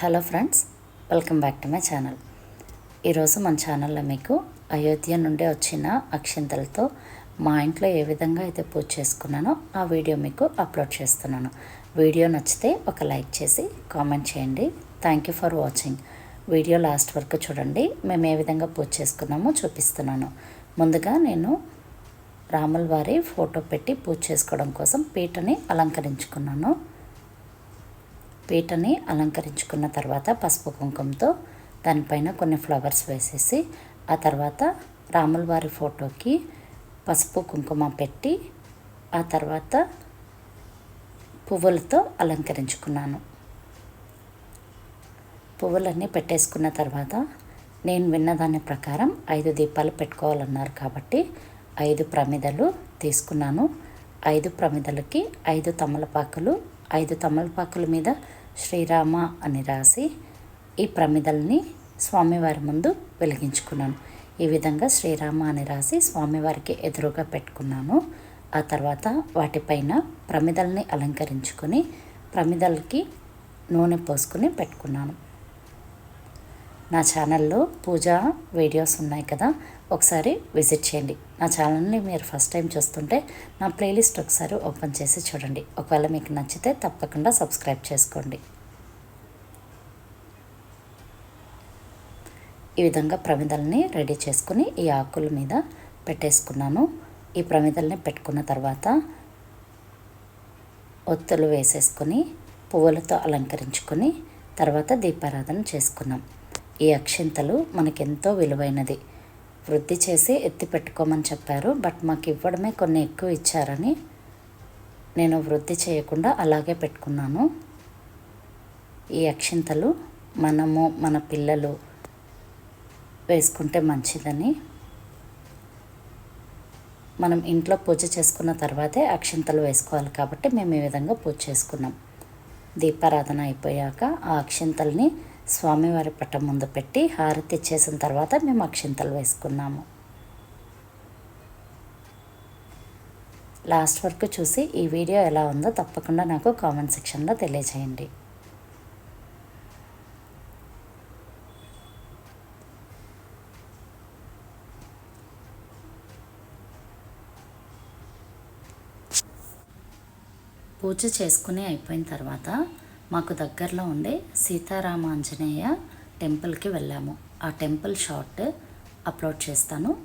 Hello friends welcome back to my channel. ఈరోజు మన ఛానల్లో మీకు అయోధ్య నుండి వచ్చిన అక్షంతలతో మా ఇంట్లో ఏ విధంగా అయితే పూజ చేసుకున్నానో ఆ వీడియో మీకు అప్లోడ్ చేస్తున్నాను. వీడియో నచ్చితే ఒక లైక్ చేసి కామెంట్ చేయండి. Thank you for watching video last వరకు చూడండి. మేము ఏ విధంగా పూజ చేసుకున్నామో చూపిస్తున్నాను. ముందుగా నేను రాముల వారి ఫోటో పెట్టి పూజ చేసుకోవడం కోసం పీటని అలంకరించుకున్నాను. పీటని అలంకరించుకున్న తర్వాత పసుపు కుంకుమతో దానిపైన కొన్ని ఫ్లవర్స్ వేసేసి ఆ తర్వాత రాముల వారి ఫోటోకి పసుపు కుంకుమ పెట్టి ఆ తర్వాత పువ్వులతో అలంకరించుకున్నాను. పువ్వులన్నీ పెట్టేసుకున్న తర్వాత నేను విన్నదాని ప్రకారం ఐదు దీపాలు పెట్టుకోవాలన్నారు కాబట్టి ఐదు ప్రమిదలు తీసుకున్నాను. ఐదు ప్రమిదలకి ఐదు తమలపాకులు ఐదు తమలపాకుల మీద శ్రీరామ అని రాసి ఈ ప్రమిదల్ని స్వామివారి ముందు వెలిగించుకున్నాను. ఈ విధంగా శ్రీరామ అని రాసి స్వామివారికి ఎదురుగా పెట్టుకున్నాను. ఆ తర్వాత వాటిపైన ప్రమిదల్ని అలంకరించుకొని ప్రమిదలకి నూనె పోసుకొని పెట్టుకున్నాను. నా ఛానల్లో పూజా వీడియోస్ ఉన్నాయి కదా ఒకసారి విజిట్ చేయండి. నా ఛానల్ని మీరు ఫస్ట్ టైం చూస్తుంటే నా ప్లేలిస్ట్ ఒకసారి ఓపెన్ చేసి చూడండి. ఒకవేళ మీకు నచ్చితే తప్పకుండా సబ్స్క్రైబ్ చేసుకోండి. ఈ విధంగా ప్రమిదల్ని రెడీ చేసుకుని ఈ ఆకుల మీద పెట్టేసుకున్నాను. ఈ ప్రమిదల్ని పెట్టుకున్న తర్వాత ఒత్తులు వేసేసుకొని పువ్వులతో అలంకరించుకొని తర్వాత దీపారాధన చేసుకున్నాం. ఈ అక్షింతలు మనకెంతో విలువైనది. వృద్ధి చేసి ఎత్తి పెట్టుకోమని చెప్పారు. బట్ మాకు ఇవ్వడమే కొన్ని ఎక్కువ ఇచ్చారని నేను వృద్ధి చేయకుండా అలాగే పెట్టుకున్నాను. ఈ అక్షింతలు మనము మన పిల్లలు వేసుకుంటే మంచిదని. మనం ఇంట్లో పూజ చేసుకున్న తర్వాతే అక్షింతలు వేసుకోవాలి కాబట్టి మేము ఈ విధంగా పూజ చేసుకున్నాం. దీపారాధన అయిపోయాక ఆ అక్షింతల్ని స్వామివారి పట్టం ముందు పెట్టి హారతి ఇచ్చేసిన తర్వాత మేము అక్షింతలు వేసుకున్నాము. లాస్ట్ వరకు చూసి ఈ వీడియో ఎలా ఉందో తప్పకుండా నాకు కామెంట్ సెక్షన్లో తెలియజేయండి పూజ చేసుకుని అయిపోయిన తర్వాత మాకు దగ్గరలో ఉండే సీతారామ ఆంజనేయ టెంపుల్కి వెళ్ళాము. ఆ టెంపుల్ షార్ట్ అప్లోడ్ చేస్తాను.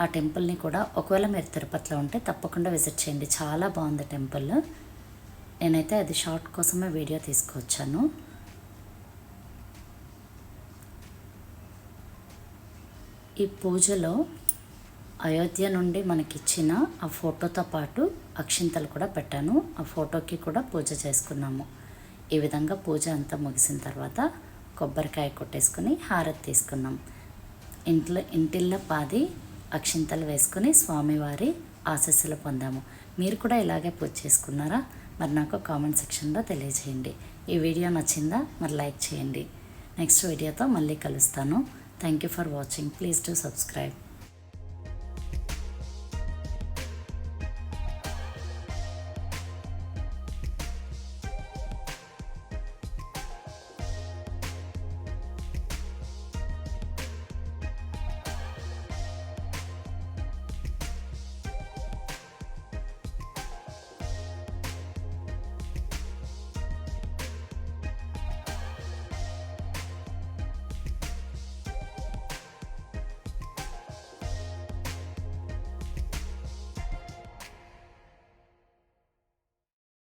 ఆ టెంపుల్ని కూడా ఒకవేళ మీరు తిరుపతిలో ఉంటే తప్పకుండా విజిట్ చేయండి. చాలా బాగుంది టెంపుల్. నేనైతే అది షార్ట్ కోసమే వీడియో తీసుకొచ్చాను. ఈ పూజలో అయోధ్య నుండి మనకిచ్చిన ఆ ఫోటోతో పాటు అక్షింతలు కూడా పెట్టాను. ఆ ఫోటోకి కూడా పూజ చేసుకున్నాము. ఈ విధంగా పూజ అంతా ముగిసిన తర్వాత కొబ్బరికాయ కొట్టేసుకుని హారతి తీసుకున్నాం. ఇంట్లో ఇంటిల్లో పాది అక్షింతలు వేసుకుని స్వామివారి ఆశస్సులు పొందాము. మీరు కూడా ఇలాగే పూజ చేసుకున్నారా? మరి నాకు కామెంట్ సెక్షన్లో తెలియజేయండి. ఈ వీడియో నచ్చిందా? మరి లైక్ చేయండి. నెక్స్ట్ వీడియోతో మళ్ళీ కలుస్తాను. Thank you for watching please to subscribe